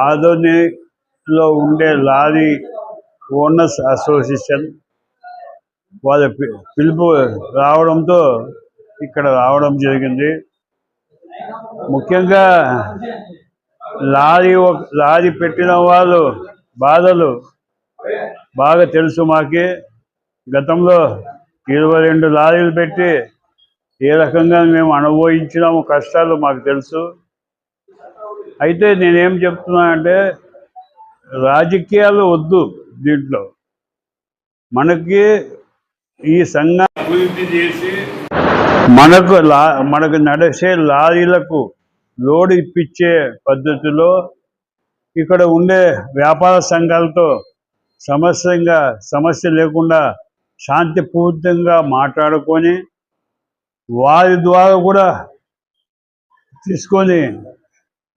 ఆదోనిలో ఉండే lorry owners association వాళ్ళ పిలుపు రావడంతో ఇక్కడ రావడం జరిగింది. ముఖ్యంగా లారీ లారీ పెట్టిన వాళ్ళు బాధలు బాగా తెలుసు మాకి. గతంలో ఇరవై రెండు లారీలు పెట్టి ఏ రకంగా మేము అనుభవించినాము కష్టాలు మాకు తెలుసు. అయితే నేనేం చెప్తున్నా అంటే రాజకీయాలు వద్దు దీంట్లో. మనకి ఈ సంఘం అభివృద్ధి చేసి మనకు లా మనకు నడిచే లారీలకు లోడ్ ఇప్పించే పద్ధతిలో ఇక్కడ ఉండే వ్యాపార సంఘాలతో సమస్యంగా సమస్య లేకుండా శాంతిపూర్తంగా మాట్లాడుకొని వారి ద్వారా కూడా తీసుకొని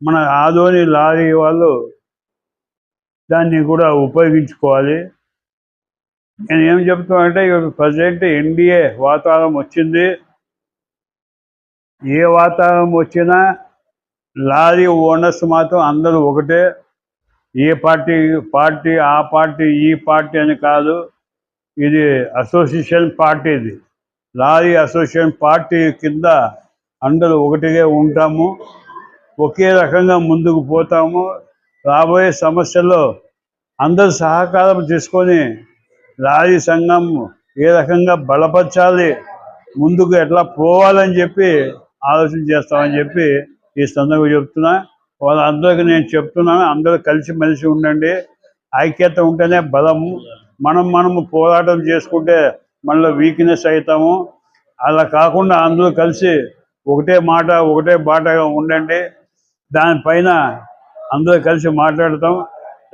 మన ఆదోని లారీ వాళ్ళు దాన్ని కూడా ఉపయోగించుకోవాలి. నేను ఏం చెప్తున్నా అంటే ప్రజెంట్ ఎన్డీఏ వాతావరణం వచ్చింది. ఏ వాతావరణం వచ్చినా లారీ ఓనర్స్ మాత్రం అందరూ ఒకటే. ఏ పార్టీ పార్టీ ఆ పార్టీ ఈ పార్టీ అని కాదు. ఇది అసోసియేషన్ పార్టీ ఇది. లారీ అసోసియేషన్ పార్టీ కింద అందరూ ఒకటిగా ఉంటాము. ఒకే రకంగా ముందుకు పోతాము. రాబోయే సమస్యల్లో అందరు సహకారం తీసుకొని లారీ సంఘం ఏ రకంగా బలపరచాలి ముందుకు ఎట్లా పోవాలని చెప్పి ఆలోచన చేస్తామని చెప్పి ఈ సందర్భంగా చెప్తున్నా. వాళ్ళందరికీ నేను చెప్తున్నాను అందరూ కలిసిమెలిసి ఉండండి. ఐక్యత ఉంటేనే బలము. మనం మనము పోరాటం చేసుకుంటే మనలో వీక్నెస్ అవుతాము. అలా కాకుండా అందరూ కలిసి ఒకటే మాట ఒకటే బాటగా ఉండండి. దానిపైన అందరూ కలిసి మాట్లాడతాం.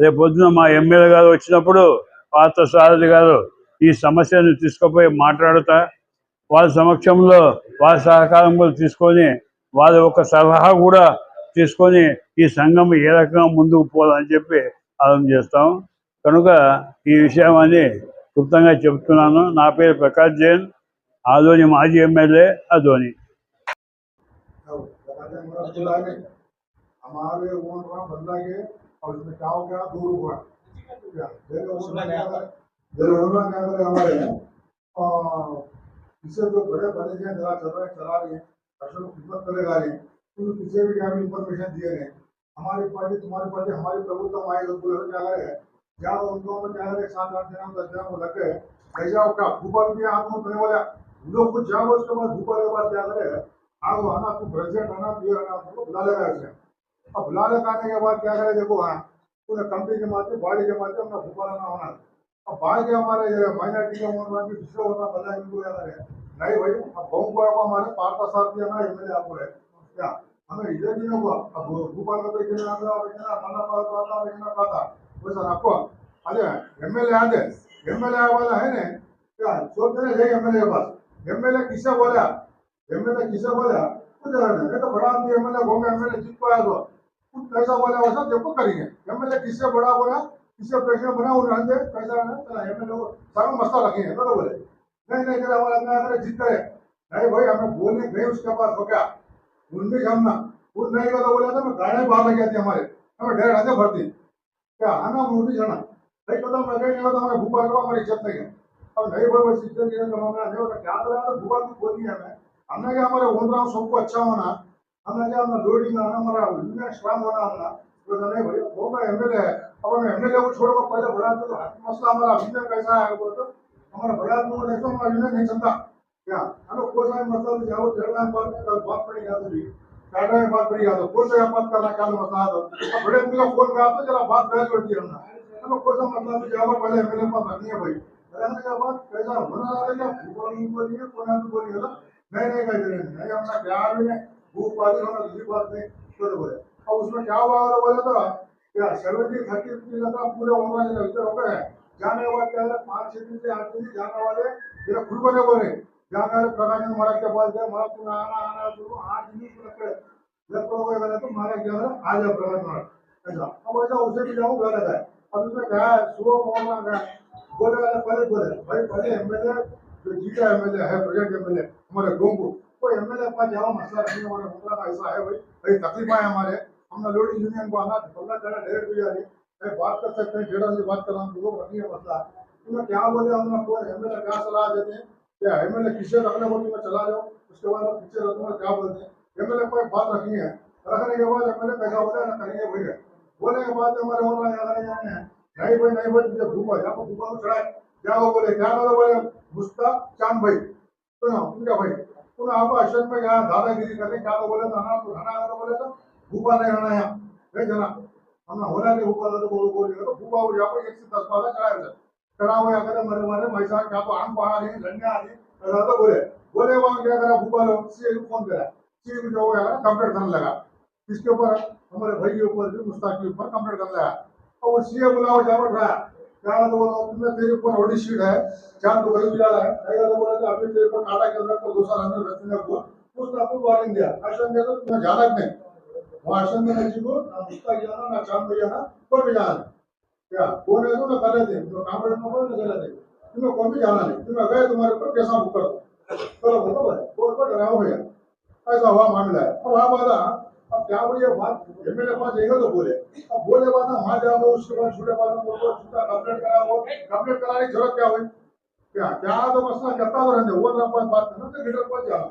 రేపు పొద్దున మా ఎమ్మెల్యే గారు వచ్చినప్పుడు పాత్ర సారథి గారు ఈ సమస్యను తీసుకుపోయి మాట్లాడుతా. వాళ్ళ సమక్షంలో వాళ్ళ సహకారం కూడా తీసుకొని వాళ్ళ ఒక సలహా కూడా తీసుకొని ఈ సంఘం ఏ రకంగా ముందుకు పోవాలని చెప్పి ఆలోచన చేస్తాం. కనుక ఈ విషయం అని క్లుప్తంగా చెప్తున్నాను నా పేరు ప్రకాష్ జైన్ ఆదోని మాజీ ఎమ్మెల్యే అదోని हमारे वो वहाँ बदला के और उसमें क्या हो गया दूर हुआ क्या मेरे वो मेरे वो क्या करे हमारे आ, इससे जो बड़े बड़े हैं जरा चल रहे चला रहे हैं अक्सर खिदमत करेगा रहे तो किसी भी क्या इन्फॉर्मेशन दिए रहे हमारी पार्टी तुम्हारी पार्टी हमारी प्रभुत्व आए तो पूरे क्या करे क्या उनको में क्या करे सात आठ दिन दस दिन को लगे ऐसा क्या ऊपर भी हाथ में करने वाला लोग कुछ जाओ उसके बाद ऊपर के बाद क्या करे आओ आना तू प्रेसिडेंट आना पियर आना तुमको बुला लेगा ऐसे। अब बुला लेगा आने के बाद क्या करे? देखो हाँ पूरे कंपनी के माध्यम, बॉडी के माध्यम अपना भूपा आना होना। अब बाहर के हमारे माइनॉरिटी के होना भी दूसरे होना बता इनको याद है नहीं भाई, अब गाँव को हमारे पार्टा साहब भी दिया ना एमएलए आपको है क्या? हमें इधर भी होगा अब भूपाल में तो इतना आता इतना मना पाता आता इतना पाता वैसा आपको अरे एमएलए आते एमएलए वाला है ना क्या सोचते हैं एमएलए के नहीं तो बोला नहीं नहीं नहीं उनमें जमना नहीं था मैं गाड़ी बाहर लग जाती हमारे हमें डेढ़ आते भरती આના મૂળથી જણા નહીં તો તમે કઈ નહીં તમારે ભૂપા કરવા મારી ઈચ્છા થઈ હવે નહીં ભાઈ સિત્તેર દિવસ તમારે આવ્યો એટલે યાદ રહ્યા ભૂપાથી બોલી આવે અમને કે અમારે ઓનરામ સંકો અચ્છા હોના અમને કે અમને દોડીના અમારા ઉન્ના શ્રામ હોના અમના તો નહીં ભાઈ ભોગા એમએલએ આપણને એમએલએ હું છોડવા પહેલે ભરાત તો હાથ મસલા અમારા અભિનય પૈસા આવ્યો હતો અમારા ભરાત નું નહીં તો અમારા વિનય નહીં થતા ત્યાં આનો કોઈ મતલબ જાવ જળના પર બાપ પડી ગયા नहीं झगड़ा में बात बात थी में बात पड़ी जाती कोई सा बात करना क्या मसला तो अब बड़े का फ़ोन करा तो जरा बात करती है हमने। हमें कोई सा मतलब जाओ पहले एमएलए पास रखनी है भाई। रहने के बाद कैसा होना आ रहा रहेगा भूपाल की बोली है कोई आदमी बोली है नहीं नहीं, कह रहे नहीं, हमने भी है भूख पाली होना दूसरी बात नहीं तो बोले अब उसमें क्या हुआ वाला बोले तो क्या सेवेंटी थर्टी रुपीज़ का पूरे इधर हो। गए जाने वाले पाँच छह दिन से आठ दिन जाने वाले, मेरा खुद बने बोले। दिन से लगते जब तो गए, मैंने तो महाराज क्या है आ जाओ प्रकाश महाराज ऐसा। अब ऐसा उसे भी जाऊँ गलत है अब इसमें क्या है सुबह मोहल्ला का बोले वाले पहले बोले। भाई, पहले एमएलए जो जीता एमएलए है, प्रेजेंट एमएलए हमारे गाँव को कोई एमएलए पास जाओ, मसला नहीं हमारे मुद्रा का ऐसा है, भाई। भाई, तकलीफ़ है हमारे। हमने लोडिंग यूनियन को आना पल्ला करना डायरेक्ट भी आ रही बात कर सकते हैं, डेढ़ से बात कर रहा हूँ, लोग रखनी है मसला। क्या बोले, हमने कोई एमएलए क्या सलाह देते हैं। क्या एमएलए किसे रखने को तुम्हें चला जाओ। उसके बाद आप पीछे रखूँगा क्या बोलते हैं। एमएलए कोई बात रखनी है। रखने के बाद एमएलए कैसा बोले ना, करेंगे भैया बोले के बाद हमारे हो रहा है अगर जाने हैं। नहीं भाई नहीं भाई, तुझे भूखा, यहाँ पर भूखा को चढ़ाए क्या वो बोले, क्या बोले बोले, मुस्ताक चाँद भाई। सुनो उनका भाई तुम आप अश्वन में यहाँ दादागिरी करने क्या तो बोले तो हना तो हना तो बोले तो भूखा नहीं रहना यहाँ। जना। हमने होना नहीं था तो बोलो बोलेगा तो भूखा हो, यहाँ पर एक से दस बारह चढ़ाए थे अगर मरे मरे पैसा क्या तो आम पहाड़ नहीं लड़ने आ रही तो बोले बोले वहाँ क्या करा भूखा लो को फ़ोन करा. सी को जो है कंप्लेंट करने लगा. इसके ऊपर, हमारे भाई के ऊपर भी मुस्ताक के ऊपर कंप्लेंट करने लगा. और वो सीए बुलाओ, जाओ रहा क्या तो बोला, तुम्हें तेरे ऊपर ऑडी शीट है चार तो जा रहा है. कहेगा तो बोला तो अभी तेरे को टाटा के अंदर को दो साल अंदर रखने को उसने आपको वार्निंग दिया. आश्रम दिया तो तुम्हें जाना नहीं? वो आश्रम में जी को ना, मुस्ताक जाना ना चाँद जाना कोई भी जाना। बोले तो ना कर लेते जो काम करने को ना कर लेते तुम्हें कोई भी जाना नहीं। तुम्हें गए तुम्हारे ऊपर कैसा बुक कर। चलो बराबर है बोल पर डराओ भैया ऐसा हुआ मामला है अब वहाँ बात अब क्या ये बात एमएलए पास जाएगा तो बोले। अब बोले बात वहाँ जाओ, उसके बाद छूटे बाद बोलो छूटा कंप्लेंट कराओ कंप्लेंट कराने की ज़रूरत क्या हुई? क्या क्या तो मसला करता तो रहने वो बात करना तो लीडर पास जाओ।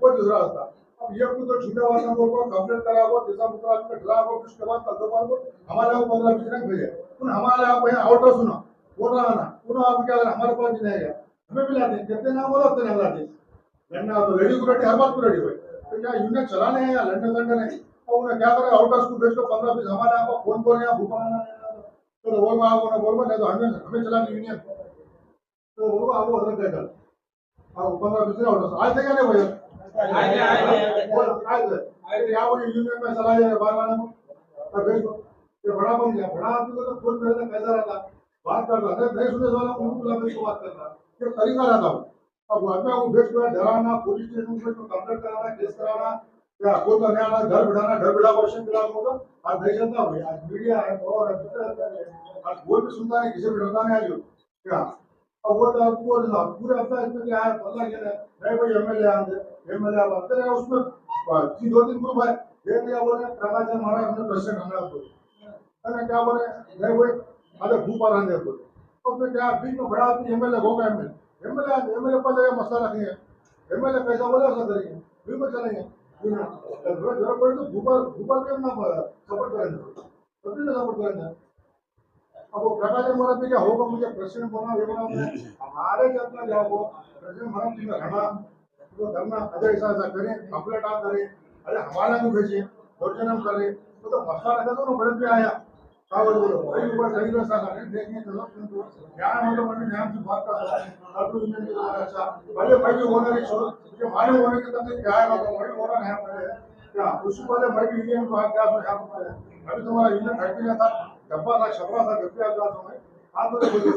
वो दूसरा रास्ता अब ये कुछ तो छूटे बाद में बोलो कंप्लेंट कराओ जैसा मुकरा के डराओ उसके बाद कल दोपहर को हमारे को पंद्रह बीस दिन भेजे। उन हमारे आप यहाँ आउटर सुनो बोल रहा ना उन्होंने आप क्या करें हमारे पास नहीं गया हमें भी लाते कितने ना, बोलो उतने हम लाते लड़ना तो रेडी को रेडी हर बात को रेडी हुए। तो क्या यूनियन चलाने हैं या लड़ने लड़ने नहीं और उन्हें क्या करें? आउटर्स को भेज को पंद्रह बीस हमारे यहाँ फ़ोन बोल रहे हैं। भूखा तो बोल रहा हूँ बोल रहा तो हमें हमें चलानी यूनियन तो बोलो आपको हज़रत क्या कर आप पंद्रह बीस आउटर्स आज थे क्या नहीं भैया आए थे, आए थे। बोल, आए थे आए थे क्या वो यूनियन में चला जाएगा बार बार को तो भेज को ये बड़ा बन गया बड़ा आदमी को तो फोन मेरे कैसा रहता बात कर रहा नहीं सुने वाला उनको बुला भेज को बात करना ये तरीका रहता हूँ अब घर में वो भेज को डराना पुलिस स्टेशन में कंप्लेंट कराना केस कराना क्या कोई तो नया घर बिठाना घर बिठा क्वेश्चन करा को आज नहीं चलता भाई आज मीडिया है और है, दूसरा है, आज कोई भी सुनता नहीं किसी भी डरता नहीं आज क्या अब वो तो वो ना पूरे हफ़्ता इसमें क्या है पता क्या है नहीं भाई एमएलए आते एमएलए अब आते रहे उसमें की दो तीन ग्रुप है ये क्या बोल रहे प्रकाशन महाराज हमने हमने आपको है? ना क्या बोल रहे नहीं भाई अरे भूपा को तो फिर क्या बीच में बड़ा आदमी एमएलए होगा एमएलए एमएलए एमएलए पर जगह मसला रखेंगे एमएलए कैसा बोले ऐसा करेंगे बिल्कुल चलेंगे ज़रूरत पड़े तो भूपा भूपा के अपना सपोर्ट करेंगे सपोर्ट करेंगे अब वो प्रकाश महाराज ने क्या होगा मुझे प्रेसिडेंट बना ये बना हमारे के अपना क्या हो प्रेसिडेंट महाराज जी का रहना तो करना अजय ऐसा ऐसा करें कंप्लेंट आप करें अरे हमारा भी भेजिए दर्जन हम करें। तो तो मसला रखा तो ना बड़े पे आया। क्या बोलो बोलो भाई ऊपर सही व्यवस्था करें देखिए चलो किंतु न्याय मतलब मंडी न्याय से बात कर हैं। अब तो यूनियन की बात अच्छा। भले भाई भी होना नहीं छोड़ो ये माने होने के तब क्या है मतलब भाई होना है पहले क्या उससे पहले मैं भी यूनियन को क्या यहाँ पर अभी तुम्हारा यूनियन फैक्ट्री में था। डब्बा था छपरा था डब्बे आ जाता हूँ आप तो बोलिए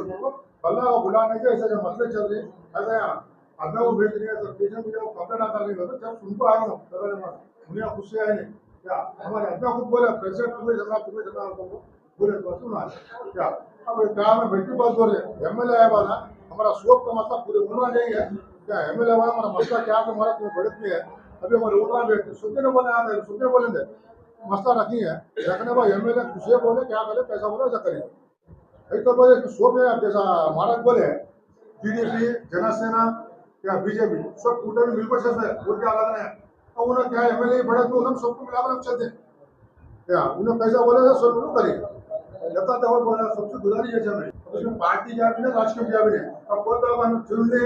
बल्ला को बुलाने के ऐसे जो मसले चल रहे ऐसे अदना को भेज रही है सब स्टेशन में जब कंप्लेंट आता नहीं होता जब उनको आया हूँ पहले उन्हें खुश से आए नहीं क्या हमारे अदना खुद बोले प्रेसिडेंट तुम्हें जगह तुम्हें जगह हमको बोले तो सुना क्या अब क्या में बैठी बात बोल रहे एम एल ए आया वाला हमारा शोक का मतलब पूरे उमरा जाएंगे क्या एम एल ए वाला हमारा मसला क्या है हमारा तुम्हें बढ़त में है अभी हमारे उमरा बैठे सुनने को बोले आते सुनने बोलेंगे मसला रखी है। रखने पर एम एल ए कुछ बोले क्या करे पैसा बोले ऐसा करेंगे एक तो बोले सो है जैसा महाराज बोले बीजेपी जनसेना या बीजेपी सब कूटमी मिलकर से वोट क्या लग रहे हैं? उन्हें क्या एम एल ए बढ़त तो उन्हें सबको मिलाकर हम चलते हैं। क्या उन्हें पैसा बोले तो सब लोग करेगा। लगता था वो बोला सबसे गुजारिश है हमें उसमें पार्टी जा भी नहीं राजकीय जा भी नहीं अब कोई तो हम चुन ले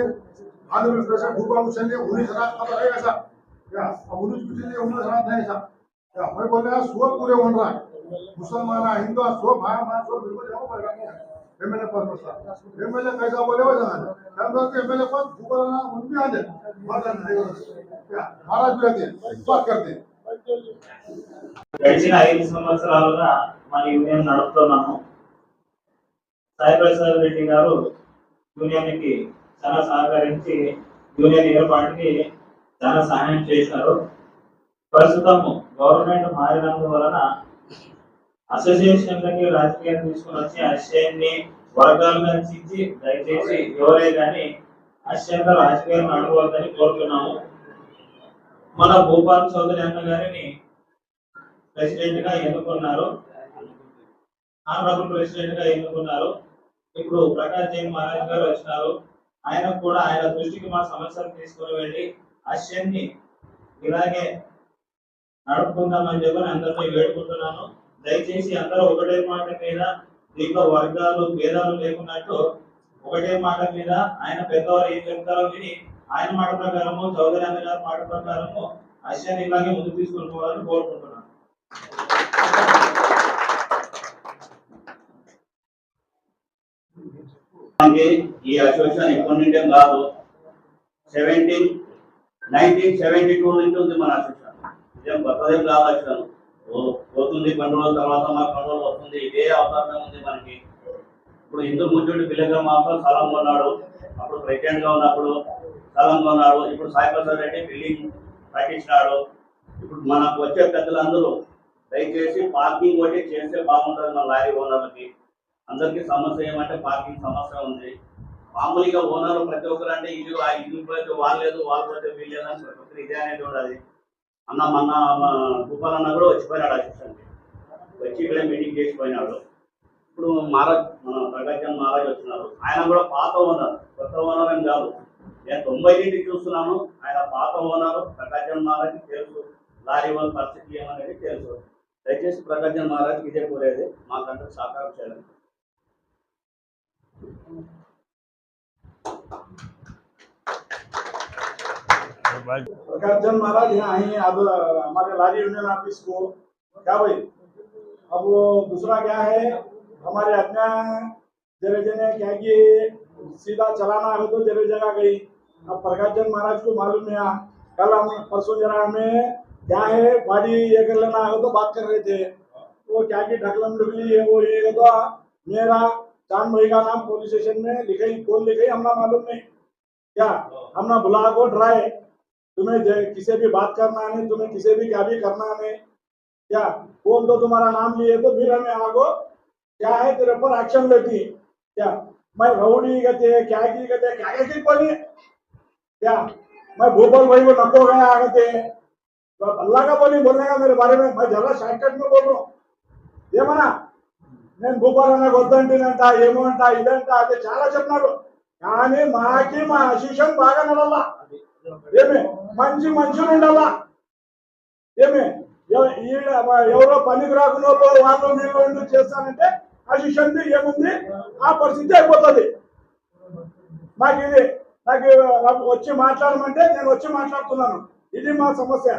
आंध्र प्रदेश में भूपा उछल ले उन्हें रात का है ऐसा। क्या अब उन्हें कुछ ले उन्नीस रात है ऐसा। આપણે બોલ્યા સ્વ પૂરે ઓનરા મુસલમાન હિન્દુ સ્વ ભાઈ માં સ્વ બિલકુલ એવું બોલ્યા એમએલએ પર એમએલએ કઈ બોલ્યો જ ના કારણ કે એમએલએ પર ભૂગોળના ઉંડી આને મારા మహారాజ్ గురైతే బాత్ కర్తే గడిచిన ఐదు సంవత్సరాలుగా మన యూనియన్ నడుపుతున్నాము. సాయిబాబు సాహెబ్ రెడ్డి గారు యూనియన్కి చాలా సహకరించి యూనియన్ ఏర్పాటుకి చాలా సహాయం చేశారు. ప్రస్తుతం గవర్నమెంట్ మారినందువలన అసోసియేషన్లకి రాజకీయం తీసుకుని వచ్చి అసెంబ్లీ వర్గాలుగా చించి దయచేసి ఎవరే కానీ అసెంబ్లీ రాజకీయాలను నడవద్దని కోరుతున్నాము. మన భూపాల్ చౌదరి అన్న గారిని ప్రెసిడెంట్గా ఎన్నుకున్నారు. ఆనరబుల్ ప్రెసిడెంట్గా ఎన్నుకున్నారు. ఇప్పుడు ప్రకాష్ జైన్ మహారాజ్ గారు వచ్చినారు. ఆయన కూడా ఆయన దృష్టికి మా సమస్యలు తీసుకుని వెళ్ళి అశ్యాన్ని ఇలాగే నడుపుకుందామని చెప్పి నేను అందరితో వేడుకుంటున్నాను. దయచేసి అందరూ ఒకటే మాట మీద దీంట్లో వర్గాలు భేదాలు లేకున్నట్టు ఒకటే మాట మీద ఆయన పెద్దవారు ఏం చెప్తారో విని ఆయన మాట ప్రకారము చౌదరి అన్న గారి మాట ప్రకారము అశ్యాన్ని ఇలాగే ముందు తీసుకుని పోవాలని కోరుకుంటున్నాను. ఈ అసోసియేషన్ ఇప్పటి నుండి కాదు సెవెంటీన్ నైన్టీన్ సెవెంటీ టూ నుంచి ఉంది మన అసోసియేషన్. ఇదేం కొత్తదేం కాదు ఓ- పోతుంది కొన్ని రోజుల తర్వాత మన కొన్ని రోజులు వస్తుంది. ఇదే అవకాశం ఉంది మనకి. ఇప్పుడు హిందూ ముద్దుడి పిల్లగా మాత్రం స్థలం కొన్నాడు. అప్పుడు ప్రెసిడెంట్ ఉన్నప్పుడు స్థలం కొన్నాడు. ఇప్పుడు సాయిప్రసాద్ రెడ్డి బిల్డింగ్ కట్టించినాడు. ఇప్పుడు మనకు వచ్చే పెద్దలందరూ దయచేసి పార్కింగ్ ఒకటి చేస్తే బాగుంటుంది మన లారీ ఓనర్లకి. అందరికీ సమస్య ఏమంటే పార్కింగ్ సమస్య ఉంది. మామూలుగా ఓనర్ ప్రతి ఒక్కరు అంటే ఇల్లు ఆ ఇల్లు పోతే వాళ్ళు లేదు వాళ్ళు పోతే వీళ్ళు లేదని ప్రతి ఒక్కరు ఇదే అనేది ఉండదు. అన్న మొన్న భూపాల్ అన్న కూడా వచ్చిపోయినాడు అసిస్టెంట్. వచ్చి ఇక్కడే మీటింగ్ చేసిపోయినాడు. ఇప్పుడు మహారాజ్ మన ప్రకాశం మహారాజ్ వచ్చినారు. ఆయన కూడా పాత ఓనర్ కొత్త ఓనర్ అని కాదు. నేను తొంభై నుండి చూస్తున్నాను. ఆయన పాత ఓనర్ ప్రకాశం మహారాజ్ తెలుసు. లారీ వాళ్ళ పరిస్థితి ఏమనేది తెలుసు. దయచేసి ప్రకాశం మహారాజ్కి ఇదే కోరేది. మాకంటే సహకారం చేయాలి प्रकाश चंद महाराज यहाँ आए अब हमारे लारी यूनियन ऑफ़िस को क्या भाई? अब वो दूसरा क्या है? हमारे अपना जरे जने क्या कि सीधा चलाना है तो जरे जगह गई। अब प्रकाश चंद महाराज को मालूम है। कल हम परसों जरा हमें क्या है? बाड़ी ये कर लेना है तो बात कर रहे थे। वो क्या कि ढकलम ढुकली है, वो ये तो मेरा चाँद भाई का नाम पुलिस स्टेशन में लिखे कौन लिखे, हमने मालूम नहीं। क्या? हमने बुला को ड्राई। तुम्हें जे- किसी भी बात करना नहीं तुम्हें किसी भी क्या भी करना नहीं क्या कौन तो तुम्हारा नाम लिए तो फिर हमें आगो क्या है तेरे पर एक्शन लेती क्या मैं रउडी कहते क्या की कहते क्या क्या की बोली क्या मैं भूपाल भाई को नको गया कहते तो अल्लाह का बोली बोलने का मेरे बारे में मैं जरा शॉर्टकट में बोल रहा हूँ ఏమన్నా నేను భూపాలన్న వద్దంటేనంట ఏమో అంట ఇదంట అది చాలా చెప్పినారు కానీ మాకి మా అశిషం బాగా నడల్లా ఏమి మంచి మనుషులు ఉండాలా ఏమి ఎవరో పనికి రాకుండా వాళ్ళు వాళ్ళు వీళ్ళు ఎందుకు చేస్తానంటే ఆ శిష్యుని ఏముంది ఆ పరిస్థితి అయిపోతుంది నాకు ఇది నాకు నాకు వచ్చి మాట్లాడమంటే నేను వచ్చి మాట్లాడుతున్నాను ఇది మా సమస్య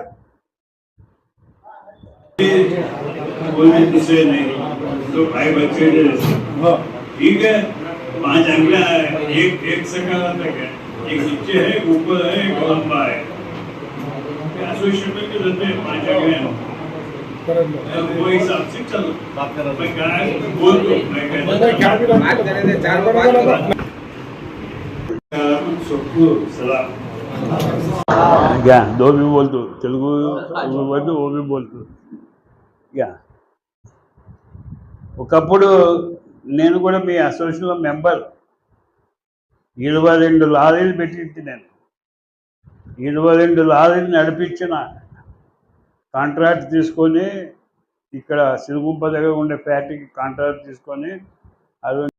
कोई भी दूसरे नहीं तो भाई बच्चे जैसे ठीक है पांच अंगला है एक एक सकाला तक है एक नीचे है एक ऊपर है एक लंबा है एसोसिएशन में भी रहते हैं पांच अंगले हैं वो हिसाब से चलो बात कर मैं क्या है मैं बोल दो मैं कहता बात करे थे चार को बात करो हूँ सबको सलाम क्या दो भी बोल दो तेलुगु वो बोल दो वो भी बोल दो యా ఒకప్పుడు నేను కూడా మీ అసోసియేషన్లో మెంబర్. ఇరవై రెండు లారీలు పెట్టి నేను. ఇరవై రెండు లారీలు నడిపించిన కాంట్రాక్ట్ తీసుకొని ఇక్కడ సిరుగుంప దగ్గర ఉండే ఫ్యాక్టరీకి కాంట్రాక్ట్ తీసుకొని అది